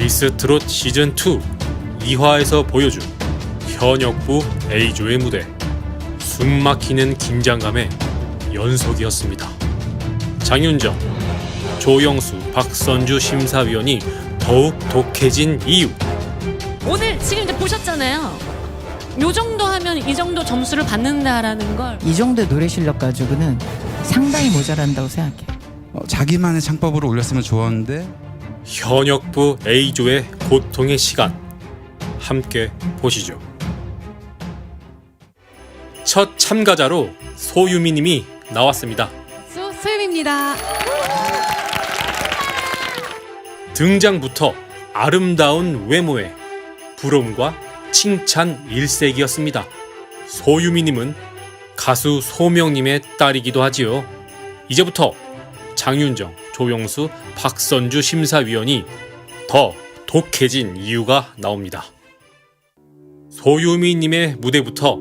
미스 트롯 시즌 2 2화에서 보여준 현역부 A조의 무대 숨막히는 긴장감의 연속이었습니다. 장윤정, 조영수, 박선주 심사위원이 더욱 독해진 이유 오늘 지금 이제 보셨잖아요. 요 정도 하면 이 정도 점수를 받는다라는 걸 이 정도의 노래 실력 가지고는 상당히 모자란다고 생각해요. 어, 자기만의 창법으로 올렸으면 좋았는데 현역부 A조의 고통의 시간 함께 보시죠. 첫 참가자로 소유미님이 나왔습니다. 소, 소유입니다. 등장부터 아름다운 외모에 부러움과 칭찬 일색이었습니다. 소유미님은 가수 소명님의 딸이기도 하지요. 이제부터 장윤정, 조영수, 박선주 심사위원이 더 독해진 이유가 나옵니다. 소유미님의 무대부터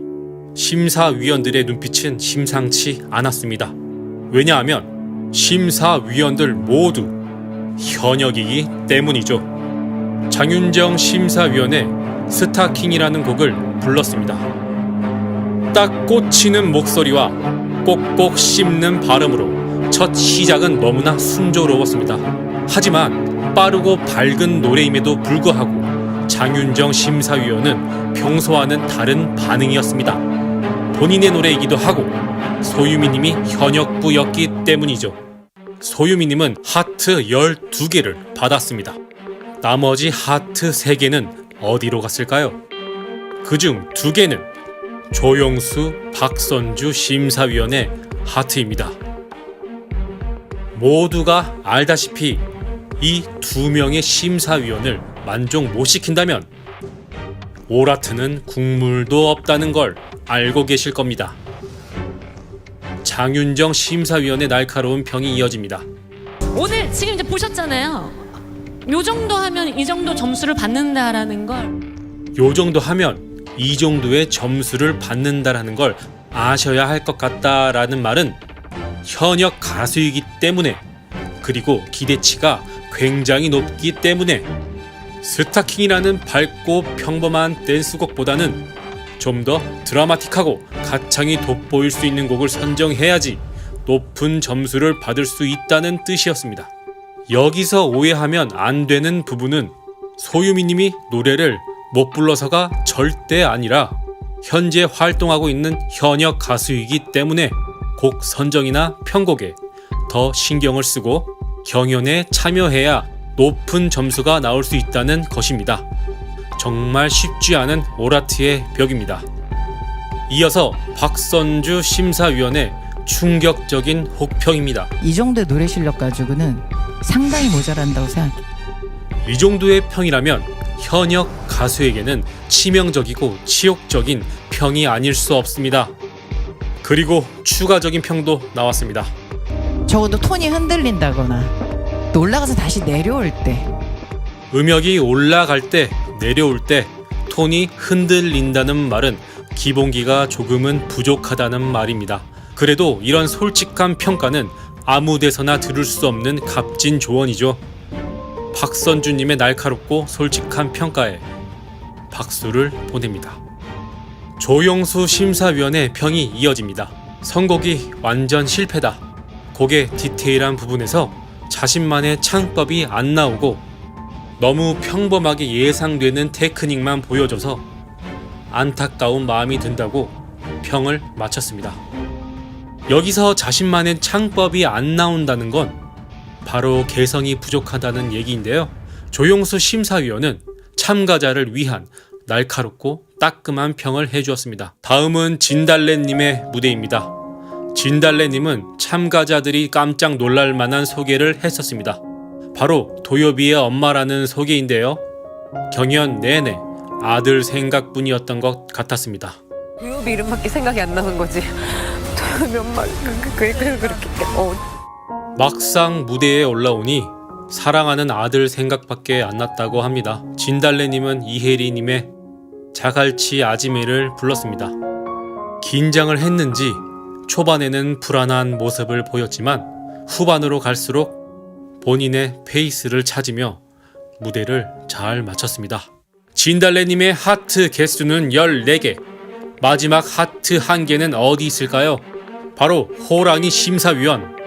심사위원들의 눈빛은 심상치 않았습니다. 왜냐하면 심사위원들 모두 현역이기 때문이죠. 장윤정 심사위원의 스타킹이라는 곡을 불렀습니다. 딱 꽂히는 목소리와 꼭꼭 씹는 발음으로 첫 시작은 너무나 순조로웠습니다. 하지만 빠르고 밝은 노래임에도 불구하고 장윤정 심사위원은 평소와는 다른 반응이었습니다. 본인의 노래이기도 하고 소유미님이 현역부였기 때문이죠. 소유미님은 하트 12개를 받았습니다. 나머지 하트 3개는 어디로 갔을까요? 그중 2개는 조영수, 박선주 심사위원의 하트입니다. 모두가 알다시피 이 두 명의 심사위원을 만족 못 시킨다면 오라트는 국물도 없다는 걸 알고 계실 겁니다. 장윤정 심사위원의 날카로운 평이 이어집니다. 오늘 지금 이제 보셨잖아요. 요 정도 하면 이 정도 점수를 받는다라는 걸 요 정도 하면 이 정도의 점수를 받는다라는 걸 아셔야 할 것 같다라는 말은 현역 가수이기 때문에 그리고 기대치가 굉장히 높기 때문에 스타킹이라는 밝고 평범한 댄스곡보다는 좀 더 드라마틱하고 가창이 돋보일 수 있는 곡을 선정해야지 높은 점수를 받을 수 있다는 뜻이었습니다. 여기서 오해하면 안 되는 부분은 소유미님이 노래를 못 불러서가 절대 아니라 현재 활동하고 있는 현역 가수이기 때문에 곡 선정이나 편곡에 더 신경을 쓰고 경연에 참여해야 높은 점수가 나올 수 있다는 것입니다. 정말 쉽지 않은 오라트의 벽입니다. 이어서 박선주 심사위원의 충격적인 혹평입니다. 이 정도의 노래 실력 가지고는 상당히 모자란다고 생각해요. 이 정도의 평이라면 현역 가수에게는 치명적이고 치욕적인 평이 아닐 수 없습니다. 그리고 추가적인 평도 나왔습니다. 적어도 톤이 흔들린다거나 또 올라가서 다시 내려올 때 음역이 올라갈 때 내려올 때 톤이 흔들린다는 말은 기본기가 조금은 부족하다는 말입니다. 그래도 이런 솔직한 평가는 아무 데서나 들을 수 없는 값진 조언이죠. 박선주님의 날카롭고 솔직한 평가에 박수를 보냅니다. 조영수 심사위원의 평이 이어집니다. 선곡이 완전 실패다. 곡의 디테일한 부분에서 자신만의 창법이 안 나오고 너무 평범하게 예상되는 테크닉만 보여줘서 안타까운 마음이 든다고 평을 마쳤습니다. 여기서 자신만의 창법이 안 나온다는 건 바로 개성이 부족하다는 얘기인데요. 조용수 심사위원은 참가자를 위한 날카롭고 따끔한 평을 해주었습니다. 다음은 진달래님의 무대입니다. 진달래님은 참가자들이 깜짝 놀랄 만한 소개를 했었습니다. 바로 도요비의 엄마라는 소개인데요. 경연 내내 아들 생각뿐이었던 것 같았습니다. 도요비 이름밖에 생각이 안 나는 거지. 도요비 엄마 그, 그, 그, 그렇게 어 막상 무대에 올라오니 사랑하는 아들 생각밖에 안 났다고 합니다. 진달래님은 이혜리님의 자갈치 아지매를 불렀습니다. 긴장을 했는지 초반에는 불안한 모습을 보였지만 후반으로 갈수록 본인의 페이스를 찾으며 무대를 잘 마쳤습니다. 진달래님의 하트 개수는 14개. 마지막 하트 한 개는 어디 있을까요? 바로 호랑이 심사위원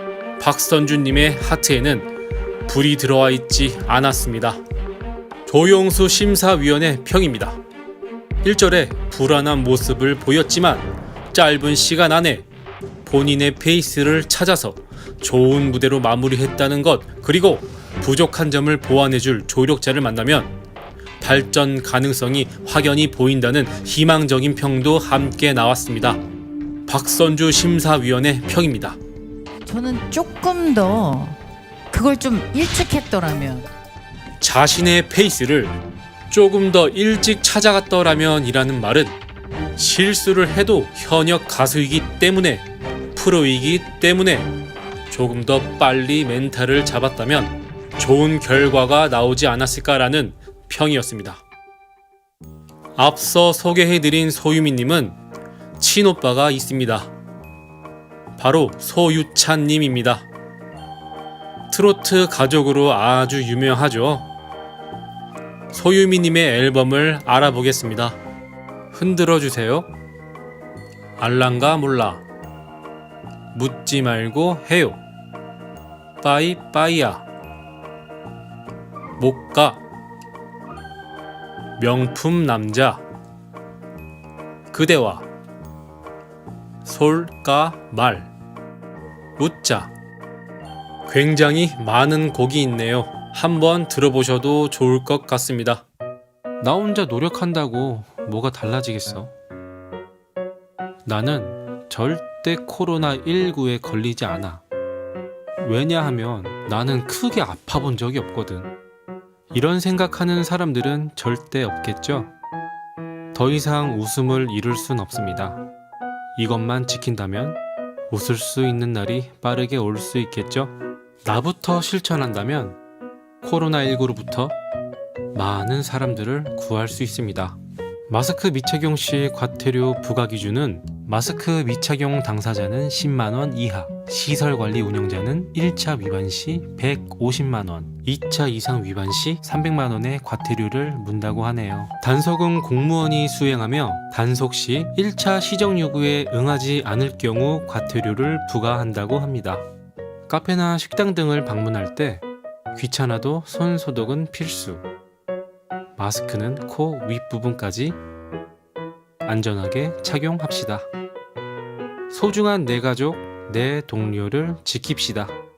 박선주님의 하트에는 불이 들어와 있지 않았습니다. 조용수 심사위원의 평입니다. 1절에 불안한 모습을 보였지만 짧은 시간 안에 본인의 페이스를 찾아서 좋은 무대로 마무리했다는 것 그리고 부족한 점을 보완해줄 조력자를 만나면 발전 가능성이 확연히 보인다는 희망적인 평도 함께 나왔습니다. 박선주 심사위원의 평입니다. 저는 조금 더 그걸 좀 일찍 했더라면 자신의 페이스를 조금 더 일찍 찾아갔더라면 이라는 말은 실수를 해도 현역 가수이기 때문에 프로이기 때문에 조금 더 빨리 멘탈을 잡았다면 좋은 결과가 나오지 않았을까라는 평이었습니다. 앞서 소개해드린 소유미님은 친오빠가 있습니다. 바로 소유찬님입니다. 트로트 가족으로 아주 유명하죠. 소유미님의 앨범을 알아보겠습니다. 흔들어 주세요. 알랑가 몰라. 묻지 말고 해요. 빠이 빠이야. 못가. 명품 남자. 그대와. 솔까 말. 웃자. 굉장히 많은 곡이 있네요. 한번 들어보셔도 좋을 것 같습니다. 나 혼자 노력한다고 뭐가 달라지겠어? 나는 절대 코로나19에 걸리지 않아. 왜냐하면 나는 크게 아파 본 적이 없거든. 이런 생각하는 사람들은 절대 없겠죠? 더 이상 웃음을 잃을 순 없습니다. 이것만 지킨다면 웃을 수 있는 날이 빠르게 올 수 있겠죠? 나부터 실천한다면 코로나19로부터 많은 사람들을 구할 수 있습니다. 마스크 미착용 시 과태료 부과 기준은 마스크 미착용 당사자는 10만원 이하, 시설 관리 운영자는 1차 위반 시 150만원, 2차 이상 위반 시 300만원의 과태료를 문다고 하네요. 단속은 공무원이 수행하며 단속 시 1차 시정 요구에 응하지 않을 경우 과태료를 부과한다고 합니다. 카페나 식당 등을 방문할 때 귀찮아도 손 소독은 필수. 마스크는 코 윗부분까지 안전하게 착용합시다. 소중한 내 가족, 내 동료를 지킵시다.